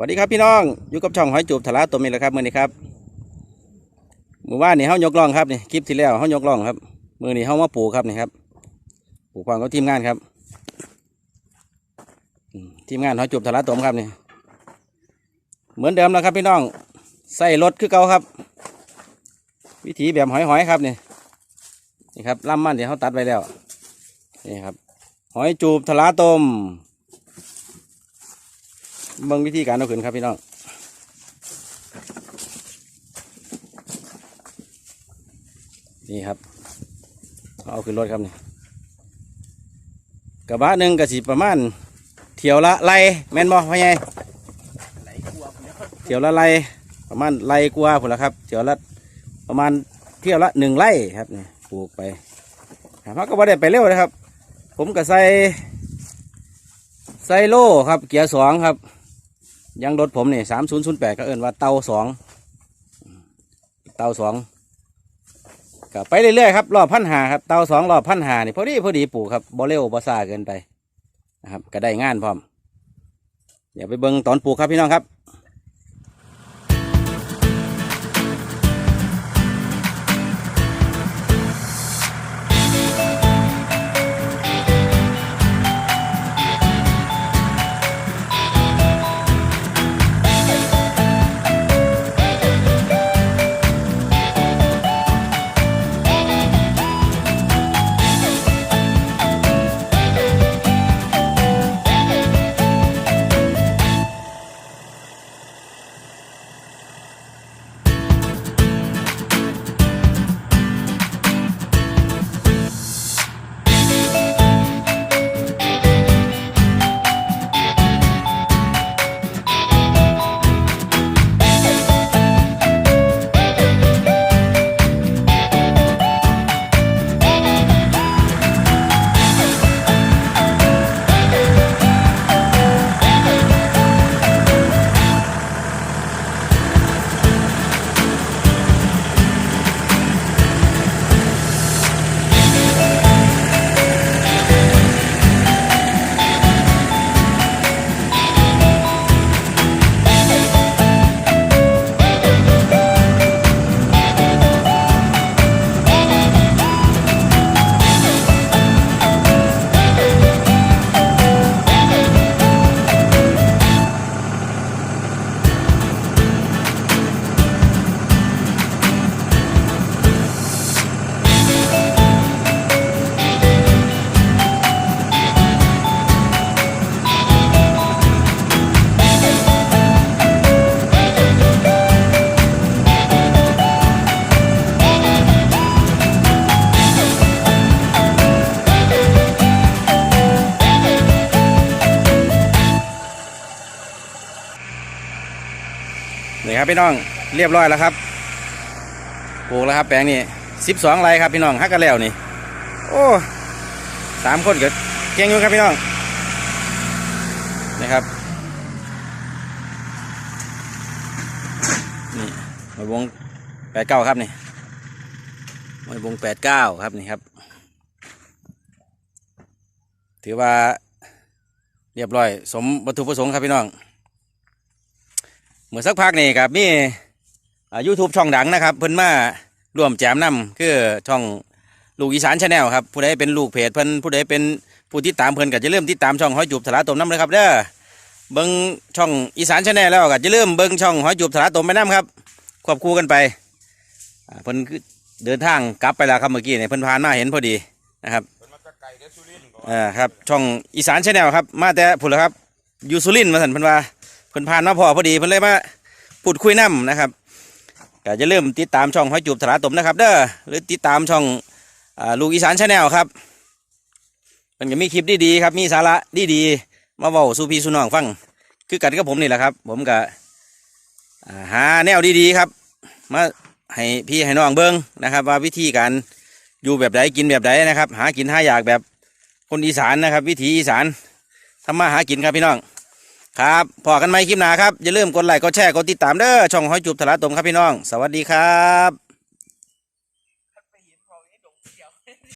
วัสดีครับพี่น้องอยู่กับช่องหอยจูบทะลาตัวนี้แหละครับมือนี้ครับมือว่านี่เฮายกล่องครับนี่คลิปที่แล้วเฮายกล่องครับ มือนี้เฮามาปลูกครับนี่ครับปลูกความกับทีมงานครับทีมงานหอยจูบทะลาตัวครับนี่เหมือนเดิมแล้วครับพี่น้องใส่รถคือเก่าครับ วิธีแบบหอยๆครับนี่นี่ครับล่ำมันที่เขาตัดไว้แล้วนี่ครับ หอยจูบทะลาต้ม เบิ่งวิธีการเอาขึ้นครับพี่น้องนี่ครับเอาขึ้นรถครับนี่กระบะหนึ่งกระสีประมาณเที่ยวละไล่แม่นบ่พ่อใหญ่เที่ยวละไล่ประมาณไล่กว่าผุนละครับเที่ยวละประมาณเที่ยวละหนึ่งไล่ครับนี่ปลูกไปครับก็บ่ได้ไปเร็วนะครับ ผมก็ใส่ใส่โลครับ เกียร์สองครับ ยังรถผมนี่สามศูนย์ศูนย์แปดก็เอินว่าเตาสองเตาสองก็ไปเรื่อยๆครับรอบพันหาครับเตาสองรอบพันหานี่พอดีพอดีปลูกครับบ่เร็วบ่ซาเกินไปนะครับก็ได้งานพร้อมเดี๋ยวไปเบิ้งตอนปลูกครับพี่น้องครับ ครับพี่น้องเรียบร้อยแล้วครับปลูกแล้วครับแปลงนี้สิบสองไร่ครับพี่น้องฮักกันแล้วนี่ โอ้สามคนเกิดเก่งอยู่ครับพี่น้องนี่ครับนี่มวงแปดเก้าครับนี่มวงแปดเก้าครับนี่ครับ ถือว่าเรียบร้อย สมวัตถุประสงค์ครับพี่น้อง เมื่อสักพักนี่ครับมียูทูบช่องดังนะครับ เพิ่นมาร่วมแจมนํคือช่องลูกอีสานชาแนลครับผู้ใดเป็นลูกเพจเพิ่นผู้ใดเป็นผู้ติดตามเพิ่นก็จะเริ่มติดตามช่องห้อยจูบถลาตมน้ำเลยครับเด้อเบิ้งช่องอีสานชาแนลแล้วก็จะเริ่มเบิ้งช่องห้อยจูบถลาตมไปน้ำครับควบคู่กันไปเพิ่นคือเดินทางกลับไปแล้วครับเมื่อกี้เนี่ยเพิ่นผ่านมาเห็นพอดีนะครับอ่าครับช่องอีสานชาแนลครับมาแต่ผุนละครับยูสุรินมาสันเพิ่นว่า เพิ่นผ่านมาพอพอดีเพิ่นเลยมาพูดคุยน้ำนะครับก็จะเริ่มติดตามช่องหอยจูบถลาตมนะครับ เด้อหรือติดตามช่องอลูกอีสานชาแนลครับมันก็มีคลิปดีๆครับมีสาระดีๆมาเว้าสู่พี่สู่น้องฟังคือกันกับผมนี่แหละครับ ผมก็หาแนวดีๆครับ มาให้พี่ให้น้องเบิ้งนะครับ ว่าวิธีการอยู่แบบใดกินแบบใดนนะครับ หากินหาอยากแบบคนอีสานนะครับ วิถีอีสานทำมาหากินครับพี่น้อง ครับพอกันไหมคลิปหนาครับ อย่าลืมกดไลค์กดแชร์กดติดตามเด้อช่องห้อยจูบทะลาตมครับพี่น้อง สวัสดีครับ